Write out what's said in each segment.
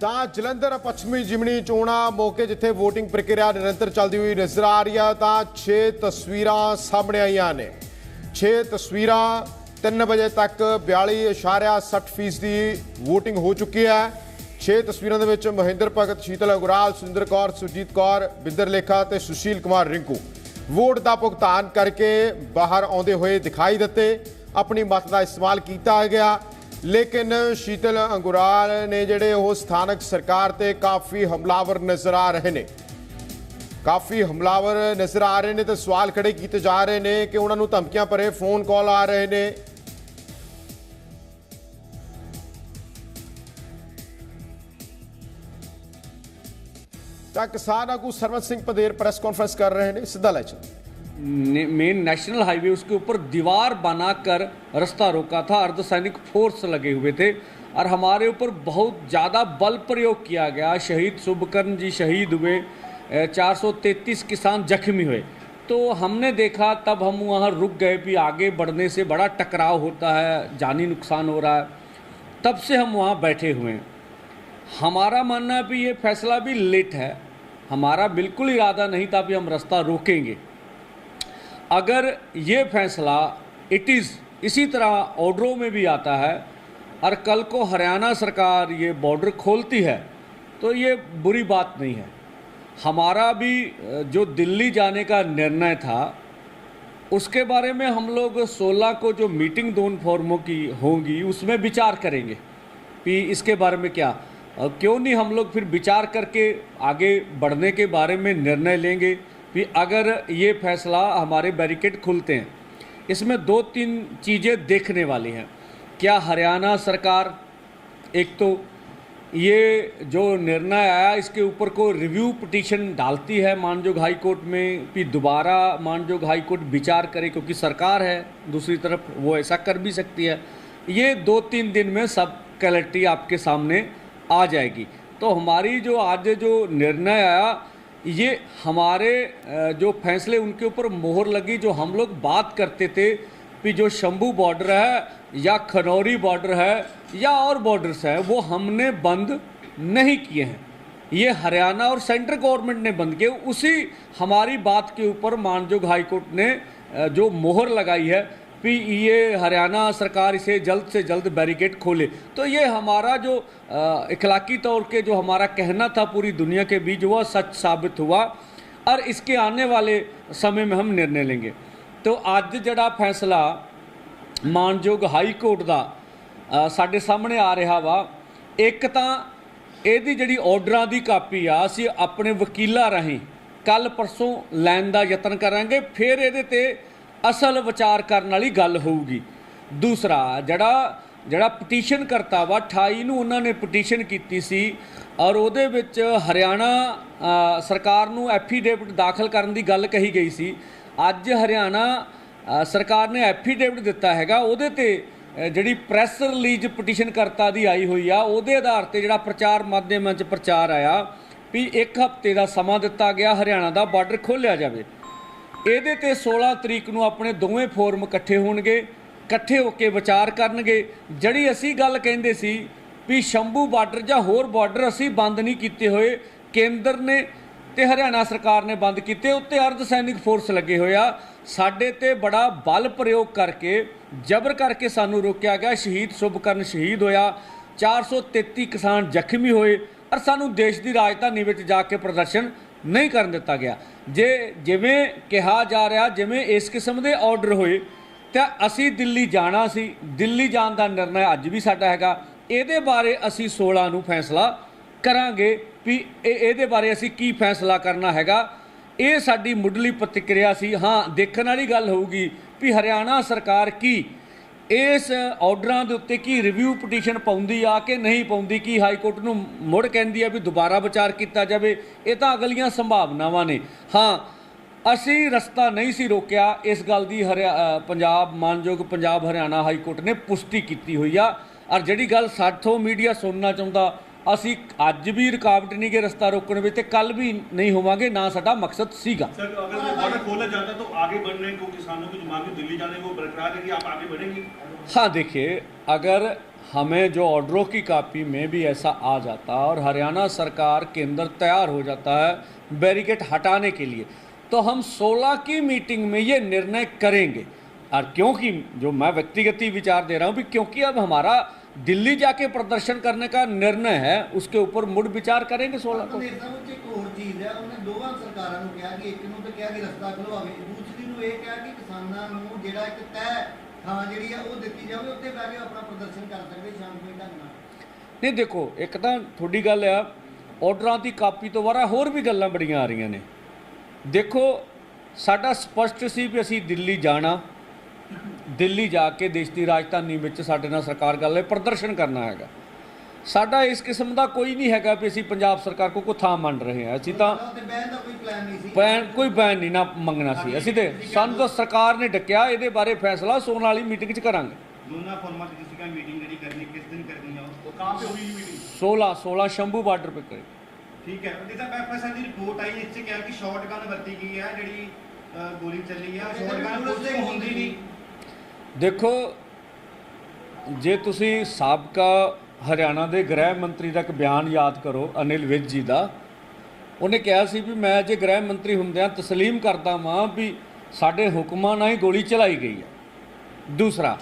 ਤਾਂ ਜਲੰਧਰ ਪੱਛਮੀ ਜਿਮਣੀ ਚੋਣਾਂ ਮੌਕੇ ਜਿੱਥੇ VOTING ਪ੍ਰਕਿਰਿਆ ਨਿਰੰਤਰ ਚੱਲਦੀ ਹੋਈ ਨਜ਼ਰ ਆ ਰਹੀ ਆ, ਤਾਂ 6 ਤਸਵੀਰਾਂ ਸਾਹਮਣੇ ਆਈਆਂ ਨੇ। 6 ਤਸਵੀਰਾਂ 3 ਵਜੇ ਤੱਕ 42.60% ਫੀਸਦੀ VOTING ਹੋ ਚੁੱਕੀ ਹੈ। 6 ਤਸਵੀਰਾਂ ਦੇ ਵਿੱਚ ਮਹਿੰਦਰ ਭਗਤ, ਸ਼ੀਤਲ ਅਗਰਾਲ ਸੁਰਿੰਦਰ ਕੌਰ, ਸੁਰਜੀਤ ਕੌਰ, ਬਿੰਦਰ ਲੇਖਾ ਤੇ ਸੁਸ਼ੀਲ ਕੁਮਾਰ ਰਿੰਕੂ। ਵੋਟ ਦਾ ਭੁਗਤਾਨ ਕਰਕੇ ਬਾਹਰ ਆਉਂਦੇ ਹੋਏ ਦਿਖਾਈ ਦਿੱਤੇ। ਆਪਣੀ ਮਤ ਦਾ ਇਸਤੇਮਾਲ ਕੀਤਾ ਗਿਆ। ਲੇਕਿਨ ਸ਼ੀਤਲ ਅੰਗੁਰਾਲ ਨੇ ਜਿਹੜੇ ਉਹ ਸਥਾਨਕ ਸਰਕਾਰ ਤੇ ਕਾਫੀ ਹਮਲਾਵਰ ਨਜ਼ਰ ਆ ਰਹੇ ਨੇ। ਕਾਫੀ ਹਮਲਾਵਰ ਨਜ਼ਰ ਆ ਰਹੇ ਨੇ ਤੇ ਸਵਾਲ ਖੜੇ ਕੀਤੇ ਜਾ ਰਹੇ ਨੇ ਕਿ ਉਹਨਾਂ ਨੂੰ ਧਮਕੀਆਂ ਭਰੇ ਫੋਨ ਕਾਲ ਆ ਰਹੇ ਨੇ। ਤਾਂ ਕਿਸਾਨ ਆਗੂ ਸਰਵਨ ਸਿੰਘ ਪਦੇਰ ਪ੍ਰੈਸ ਕਾਨਫਰੰਸ ਕਰ ਰਹੇ ਨੇ, ਸਿੱਧਾ ਲੈ ਚਲੋ। मेन नेशनल हाईवे उसके ऊपर दीवार बनाकर रास्ता रोका था। अर्धसैनिक फोर्स लगे हुए थे और हमारे ऊपर बहुत ज़्यादा बल प्रयोग किया गया। शहीद शुभकर्ण जी शहीद हुए चार सौ तैंतीस किसान जख्मी हुए। तो हमने देखा, तब हम वहाँ रुक गए भी। आगे बढ़ने से बड़ा टकराव होता है, जानी नुकसान हो रहा है। तब से हम वहाँ बैठे हुए हैं। हमारा मानना है भी ये फैसला भी लेट है। हमारा बिल्कुल इरादा नहीं था भी हम रास्ता रोकेंगे। अगर ये फैसला इट इज़ इसी तरह ऑर्डरों में भी आता है, और कल को हरियाणा सरकार ये बॉर्डर खोलती है तो ये बुरी बात नहीं है। हमारा भी, जो दिल्ली जाने का निर्णय था, उसके बारे में हम लोग 16 को जो मीटिंग दोनों फॉर्मों की होंगी, उसमें विचार करेंगे। कि इसके बारे में क्या? क्यों नहीं हम लोग फिर विचार करके आगे बढ़ने के बारे में निर्णय लेंगे? कि अगर ये फैसला हमारे बैरिकेड खुलते हैं, इसमें दो तीन चीज़ें देखने वाली हैं। क्या हरियाणा सरकार, एक तो ये जो निर्णय आया, इसके ऊपर को रिव्यू पिटीशन डालती है मानजोग हाई कोर्ट में कि दोबारा मानजोग हाई कोर्ट विचार करे, क्योंकि सरकार है, दूसरी तरफ़ वो ऐसा कर भी सकती है। ये दो तीन दिन में सब क्लैरिटी आपके सामने आ जाएगी। तो हमारी जो आज जो निर्णय आया ये हमारे जो फैसले उनके ऊपर मोहर लगी, जो हम लोग बात करते थे कि जो शंभू बॉर्डर है, या खनौरी बॉर्डर है, या और बॉर्डर्स हैं, वो हमने बंद नहीं किए हैं। ये हरियाणा और सेंट्रल गवर्नमेंट ने बंद किए। उसी हमारी बात के ऊपर मानजोग हाईकोर्ट ने जो मोहर लगाई है कि ये हरियाणा सरकार इसे जल्द से जल्द बैरिकेड खोले तो ये हमारा जो अ, इखलाकी तौर के जो हमारा कहना था पूरी दुनिया के बीच वह सच साबित हुआ और इसके आने वाले समय में हम निर्णय लेंगे तो ਅੱਜ ਜਿਹੜਾ ਫੈਸਲਾ ਮਾਨਯੋਗ ਹਾਈ ਕੋਰਟ ਦਾ ਅ, ਸਾਡੇ ਸਾਹਮਣੇ ਆ ਰਿਹਾ ਵਾ ਇੱਕ ਤਾਂ ਇਹਦੀ ਜਿਹੜੀ ਆਰਡਰਾਂ ਦੀ ਕਾਪੀ ਆ ਅਸੀਂ ਆਪਣੇ ਵਕੀਲਾਂ ਰਾਹੀਂ ਕੱਲ ਪਰਸੋਂ ਲੈਣ ਦਾ ਯਤਨ ਕਰਾਂਗੇ ਫਿਰ ਇਹਦੇ ਤੇ ਅਸਲ ਵਿਚਾਰ ਕਰਨ ਵਾਲੀ ਗੱਲ ਹੋਊਗੀ। ਦੂਸਰਾ, ਜਿਹੜਾ ਜਿਹੜਾ ਪਟੀਸ਼ਨ ਕਰਤਾ ਵਾ 28 ਨੂੰ ਉਹਨਾਂ ਨੇ ਪਟੀਸ਼ਨ ਕੀਤੀ ਸੀ ਔਰ ਉਹਦੇ ਵਿੱਚ ਹਰਿਆਣਾ ਸਰਕਾਰ ਨੂੰ ਐਫੀਡੇਵਿਟ ਦਾਖਲ ਕਰਨ ਦੀ ਗੱਲ ਕਹੀ ਗਈ ਸੀ। ਅੱਜ ਹਰਿਆਣਾ ਸਰਕਾਰ ਨੇ ਐਫੀਡੇਵਿਟ ਦਿੱਤਾ ਹੈਗਾ। ਉਹਦੇ ਤੇ ਜਿਹੜੀ ਪ੍ਰੈਸ ਰਿਲੀਜ਼ ਪਟੀਸ਼ਨ ਕਰਤਾ ਦੀ ਆਈ ਹੋਈ ਆ, ਉਹਦੇ ਆਧਾਰ ਤੇ ਜਿਹੜਾ ਪ੍ਰਚਾਰ ਮਾਧਿਅਮਾਂ 'ਚ ਪ੍ਰਚਾਰ ਆਇਆ ਵੀ ਇੱਕ ਹਫ਼ਤੇ ਦਾ ਸਮਾਂ ਦਿੱਤਾ ਗਿਆ, ਹਰਿਆਣਾ ਦਾ ਬਾਰਡਰ ਖੋਲ੍ਹਿਆ ਜਾਵੇ। ਇਹਦੇ ਤੇ 16 ਤਰੀਕ ਨੂੰ ਆਪਣੇ ਦੋਵੇਂ ਫੋਰਮ ਇਕੱਠੇ ਹੋਣਗੇ, ਇਕੱਠੇ ਹੋ ਕੇ ਵਿਚਾਰ ਕਰਨਗੇ। ਜਿਹੜੀ ਅਸੀਂ ਗੱਲ ਕਹਿੰਦੇ ਸੀ ਵੀ ਸ਼ੰਭੂ ਬਾਰਡਰ ਜਾਂ ਹੋਰ ਬਾਰਡਰ ਅਸੀਂ ਬੰਦ ਨਹੀਂ ਕੀਤੇ ਹੋਏ, ਕੇਂਦਰ ਨੇ ਤੇ ਹਰਿਆਣਾ ਸਰਕਾਰ ਨੇ ਬੰਦ ਕੀਤੇ, ਉੱਤੇ ਅਰਧ ਸੈਨਿਕ ਫੋਰਸ ਲੱਗੇ ਹੋਇਆ ਸਾਡੇ ਤੇ ਬੜਾ ਬਲ ਪ੍ਰਯੋਗ ਕਰਕੇ, ਜ਼ਬਰ ਕਰਕੇ ਸਾਨੂੰ ਰੋਕਿਆ ਗਿਆ। ਸ਼ਹੀਦ ਸ਼ੁਭਕਰਨ ਸ਼ਹੀਦ ਹੋਇਆ। 433 ਕਿਸਾਨ ਜ਼ਖਮੀ ਹੋਏ। ਔਰ ਸਾਨੂੰ ਦੇਸ਼ ਦੀ ਰਾਜਧਾਨੀ ਵਿੱਚ ਜਾ ਕੇ ਪ੍ਰਦਰਸ਼ਨ ਨਹੀਂ ਕਰਨ ਦਿੱਤਾ ਗਿਆ। ਜੇ ਜਿਵੇਂ ਕਿਹਾ ਜਾ ਰਿਹਾ, ਜਿਵੇਂ ਇਸ ਕਿਸਮ ਦੇ ਆਰਡਰ ਹੋਏ, ਤਾਂ ਅਸੀਂ ਦਿੱਲੀ ਜਾਣਾ ਸੀ। ਦਿੱਲੀ ਜਾਣ ਦਾ ਨਿਰਣਾ ਅੱਜ ਵੀ ਸਾਡਾ ਹੈਗਾ। ਇਹਦੇ ਬਾਰੇ ਅਸੀਂ 16 ਨੂੰ ਫੈਸਲਾ ਕਰਾਂਗੇ ਵੀ ਇਹ ਇਹਦੇ ਬਾਰੇ ਅਸੀਂ ਕੀ ਫੈਸਲਾ ਕਰਨਾ ਹੈਗਾ। ਇਹ ਸਾਡੀ ਮੁੱਢਲੀ ਪ੍ਰਤੀਕਿਰਿਆ ਸੀ। ਹਾਂ, ਦੇਖਣ ਵਾਲੀ ਗੱਲ ਹੋਊਗੀ ਵੀ ਹਰਿਆਣਾ ਸਰਕਾਰ ਕੀ ਇਸ ਆਰਡਰਾਂ ਦੇ ਉੱਤੇ ਕੀ ਰਿਵਿਊ ਪਟੀਸ਼ਨ ਪਾਉਂਦੀ ਆ ਕਿ ਨਹੀਂ ਪਾਉਂਦੀ? ਕੀ ਹਾਈ ਕੋਰਟ ਨੂੰ ਮੁੜ ਕਹਿੰਦੀ ਆ ਵੀ ਦੁਬਾਰਾ ਵਿਚਾਰ ਕੀਤਾ ਜਾਵੇ? ਇਹ ਤਾਂ ਅਗਲੀਆਂ ਸੰਭਾਵਨਾਵਾਂ ਨੇ। ਹਾਂ, ਅਸੀਂ ਰਸਤਾ ਨਹੀਂ ਸੀ ਰੋਕਿਆ। ਇਸ ਗੱਲ ਦੀ ਹਰਿਆ ਪੰਜਾਬ, ਮਾਨਯੋਗ ਪੰਜਾਬ ਹਰਿਆਣਾ ਹਾਈ ਕੋਰਟ ਨੇ ਪੁਸ਼ਟੀ ਕੀਤੀ ਹੋਈ ਆ। ਔਰ ਜਿਹੜੀ ਗੱਲ ਸਾਥੋਂ ਮੀਡੀਆ ਸੁਣਨਾ ਚਾਹੁੰਦਾ ਅਸੀਂ ਅੱਜ ਵੀ ਰੁਕਾਵਟ ਨਹੀਂ ਕਿ ਰਸਤਾ ਰੋਕਣ ਵਿੱਚ ਤੇ ਕੱਲ ਵੀ ਨਹੀਂ ਹੋਵਾਂਗੇ ਨਾ ਸਾਡਾ ਮਕਸਦ ਸੀਗਾ सर अगर वो बॉर्डर खोला जाता तो आगे बढ़ने को किसानों की जो मांग है दिल्ली जाने को बरकरार है कि आप आगे बढ़ेंगे हाँ देखिए अगर हमें जो ऑर्डरों की कापी में भी ऐसा आ जाता और हरियाणा सरकार के अंदर तैयार हो जाता है बैरिकेड हटाने के लिए तो हम 16 की मीटिंग में ये निर्णय करेंगे और क्योंकि जो मैं व्यक्तिगत ही विचार दे रहा हूँ भी क्योंकि अब हमारा दिल्ली जाके प्रदर्शन करने का निर्णय है उसके ऊपर मुड़ विचार करेंगे 16 को ਨੇਤਾ ਵਿੱਚ ਇੱਕ ਹੋਰ ਚੀਜ਼ ਹੈ ਉਹਨੇ ਦੋਵਾਂ ਸਰਕਾਰਾਂ ਨੂੰ ਕਿਹਾ ਕਿ ਇੱਕ ਨੂੰ ਤਾਂ ਕਿਹਾ ਕਿ ਰਸਤਾ ਖੁਲਵਾਵੇ ਦੂਸਰੀ ਨੂੰ ਇਹ ਕਿਹਾ ਕਿ ਕਿਸਾਨਾਂ ਨੂੰ ਜਿਹੜਾ ਇੱਕ ਤੈਅ ਥਾਂ ਜਿਹੜੀ ਆ ਉਹ ਦਿੱਤੀ ਜਾਵੇ ਉੱਥੇ ਬਹਿ ਕੇ ਆਪਣਾ ਪ੍ਰਦਰਸ਼ਨ ਕਰ ਸਕਦੇ ਸ਼ਾਂਤਮਈ ਢੰਗ ਨਾਲ ਨਹੀਂ ਦੇਖੋ ਇੱਕ ਤਾਂ ਤੁਹਾਡੀ ਗੱਲ ਆ ਆਰਡਰਾਂ ਦੀ ਕਾਪੀ ਤੋਂ ਬਾਅਦ ਹੋਰ ਵੀ ਗੱਲਾਂ ਬੜੀਆਂ ਆ ਰਹੀਆਂ ਨੇ ਦੇਖੋ ਸਾਡਾ ਸਪਸ਼ਟ ਸੀ ਵੀ ਅਸੀਂ ਦਿੱਲੀ ਜਾਣਾ ਦਿੱਲੀ ਜਾ ਕੇ ਦੇਸ਼ ਦੀ ਰਾਜਧਾਨੀ ਵਿੱਚ ਸਾਡੇ ਨਾਲ ਸਰਕਾਰ ਗੱਲ ਹੈ ਪ੍ਰਦਰਸ਼ਨ ਕਰਨਾ ਹੈਗਾ। ਸਾਡਾ ਇਸ ਕਿਸਮ ਦਾ ਕੋਈ ਨਹੀਂ ਹੈਗਾ ਵੀ ਅਸੀਂ ਪੰਜਾਬ ਸਰਕਾਰ ਕੋ ਕੋ ਮੰਨ ਰਹੇ ਹਾਂ। ਅਸੀਂ ਤਾਂ ਬੈਨ ਕੋਈ ਬੈਨ ਨਹੀਂ ਨਾ ਮੰਗਣਾ ਸੀ। ਅਸੀਂ ਤੇ ਸਾਨੂੰ ਤਾਂ ਸਰਕਾਰ ਨੇ ਡੱਕਿਆ ਇਹਦੇ ਬਾਰੇ ਫੈਸਲਾ ਸੋਨ ਵਾਲੀ ਮੀਟਿੰਗ 'ਚ ਕਰਾਂਗੇ। ਦੂਨਾ ਫਾਰਮੈਟ ਜਿਸ ਦੀ ਮੀਟਿੰਗ ਜਿਹੜੀ ਕਰਨੀ ਕਿਸ ਦਿਨ ਕਰਨੀ ਆ ਉਹ? ਕਾਂ ਤੇ ਹੋਈ ਮੀਟਿੰਗ। 16 16 ਸ਼ੰਭੂ ਬਾਰਡਰ ਤੇ ਕਰੇ। ਠੀਕ ਹੈ। ਜਿੱਦਾਂ ਮੈਂ ਦੀ ਰਿਪੋਰਟ ਆਈ ਇਸ 'ਚ ਕਿਹਾ ਕਿ ਸ਼ਾਟਗਨ ਦੇਖੋ, ਜੇ ਤੁਸੀਂ ਸਾਬਕਾ ਹਰਿਆਣਾ ਦੇ ਗ੍ਰਹਿ ਮੰਤਰੀ ਦਾ ਇੱਕ ਬਿਆਨ ਯਾਦ ਕਰੋ, ਅਨਿਲ ਵਿਜ ਜੀ ਦਾ, ਉਹਨੇ ਕਿਹਾ ਸੀ ਵੀ ਮੈਂ ਜੇ ਗ੍ਰਹਿ ਮੰਤਰੀ ਹੁੰਦਿਆਂ ਤਸਲੀਮ ਕਰਦਾ ਵਾਂ ਵੀ ਸਾਡੇ ਹੁਕਮਾਂ ਨਾਲ ਹੀ ਗੋਲੀ ਚਲਾਈ ਗਈ ਹੈ। ਦੂਸਰਾ,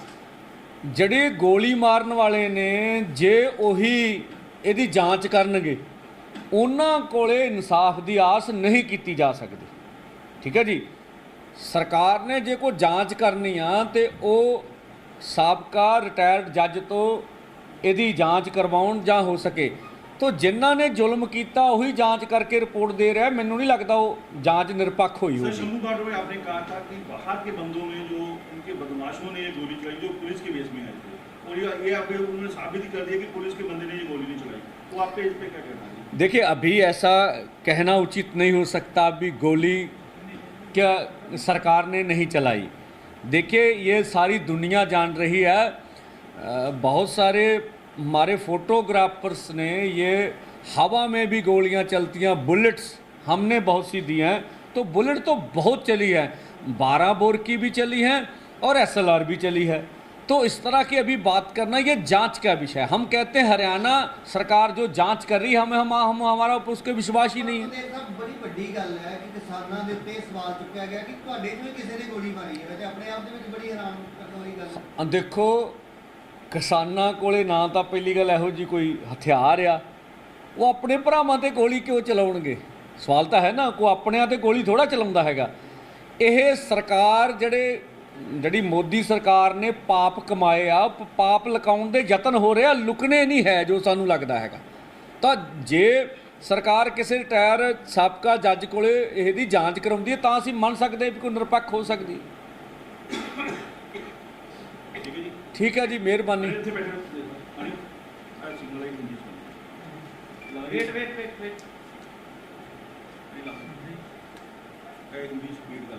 ਜਿਹੜੇ ਗੋਲੀ ਮਾਰਨ ਵਾਲੇ ਨੇ, ਜੇ ਉਹੀ ਇਹਦੀ ਜਾਂਚ ਕਰਨਗੇ, ਉਹਨਾਂ ਕੋਲੇ ਇਨਸਾਫ ਦੀ ਆਸ ਨਹੀਂ ਕੀਤੀ ਜਾ ਸਕਦੀ। ਠੀਕ ਹੈ ਜੀ? ਸਰਕਾਰ ਨੇ ਜੇ ਕੋਈ ਜਾਂਚ ਕਰਨੀ ਆ ਤੇ ਉਹ ਸਾਬਕਾ ਰਿਟਾਇਰਡ ਜੱਜ ਤੋਂ ਇਹਦੀ ਜਾਂਚ ਕਰਵਾਉਣ ਜਾਂ ਹੋ ਸਕੇ ਤੋ ਜਿਨ੍ਹਾਂ ਨੇ ਜ਼ੁਲਮ ਕੀਤਾ ਉਹੀ ਜਾਂਚ ਕਰਕੇ ਰਿਪੋਰਟ ਦੇ ਰਿਹਾ ਮੈਨੂੰ ਨਹੀਂ ਲੱਗਦਾ ਉਹ ਜਾਂਚ ਨਿਰਪੱਖ ਹੋਈ ਹੋਵੇ शंभू बाडवे आपने कहा था कि बाहर के बंदों ने जो उनके बदमाशों ने ये गोली चलाई जो पुलिस के बेस में आई थी और ये ये आपके उन्होंने साबित कर दिया कि पुलिस के बंदे ने ये गोली नहीं चलाई तो आपके इस पे क्या कहना है देखिए अभी ऐसा कहना उचित नहीं हो सकता अभी गोली क्या सरकार ने नहीं चलाई? देखिए, ये सारी दुनिया जान रही है। बहुत सारे हमारे फोटोग्राफर्स ने ये हवा में भी गोलियाँ चलती हैं, बुलेट्स हमने बहुत सी दी हैं। तो बुलेट तो बहुत चली है। बारह बोर की भी चली हैं और एसएलआर भी चली है। तो इस तरह की अभी बात करना ये जांच का विषय है हम कहते हैं हरियाणा सरकार जो जांच कर रही है हमें हम, हम हमारा उस पर विश्वास ही नहीं है ਇਹ ਤਾਂ ਬੜੀ ਵੱਡੀ ਗੱਲ ਹੈ ਕਿ ਕਿਸਾਨਾਂ ਦੇ ਉੱਤੇ ਇਹ ਸਵਾਲ ਚੁੱਕਿਆ ਗਿਆ ਕਿ ਤੁਹਾਡੇ ਨੂੰ ਵੀ ਕਿਸੇ ਨੇ ਗੋਲੀ ਮਾਰੀ ਹੈ ਤੇ ਆਪਣੇ ਆਪ ਦੇ ਵਿੱਚ ਬੜੀ ਹੈਰਾਨ ਕਰਨ ਵਾਲੀ ਗੱਲ ਹੈ ਅਹ ਦੇਖੋ ਕਿਸਾਨਾਂ ਕੋਲੇ ਨਾ ਤਾਂ ਪਹਿਲੀ ਗੱਲ ਇਹੋ ਜੀ ਕੋਈ ਹਥਿਆਰ ਆ ਉਹ ਆਪਣੇ ਭਰਾਵਾਂ ਤੇ ਗੋਲੀ ਕਿਉਂ ਚਲਾਉਣਗੇ ਸਵਾਲ ਤਾਂ ਹੈ ਨਾ ਕੋ ਆਪਣਿਆਂ ਤੇ ਗੋਲੀ ਥੋੜਾ ਚਲਾਉਂਦਾ ਹੈਗਾ ਇਹ ਸਰਕਾਰ ਜਿਹੜੇ ਜਿਹੜੀ ਮੋਦੀ ਸਰਕਾਰ ਨੇ ਪਾਪ ਕਮਾਏ ਆ ਪਾਪ ਲਕਾਉਣ ਦੇ ਯਤਨ ਹੋ ਰਿਹਾ ਲੁਕਨੇ ਨਹੀਂ ਹੈ ਜੋ ਸਾਨੂੰ ਲੱਗਦਾ ਹੈਗਾ। ਤਾਂ ਜੇ ਸਰਕਾਰ ਕਿਸੇ ਟਾਇਰ ਸਾਬਕਾ ਜੱਜ ਕੋਲੇ ਇਹਦੀ ਜਾਂਚ ਕਰਾਉਂਦੀ ਹੈ ਤਾਂ ਅਸੀਂ ਮੰਨ ਸਕਦੇ ਵੀ ਕੋਈ ਨਿਰਪੱਖ ਹੋ ਸਕਦੀ ਠੀਕ ਹੈ ਜੀ ਮਿਹਰਬਾਨੀ। ਇਹ ਹਿੰਦੀ ਸਪੀਡ ਕਰ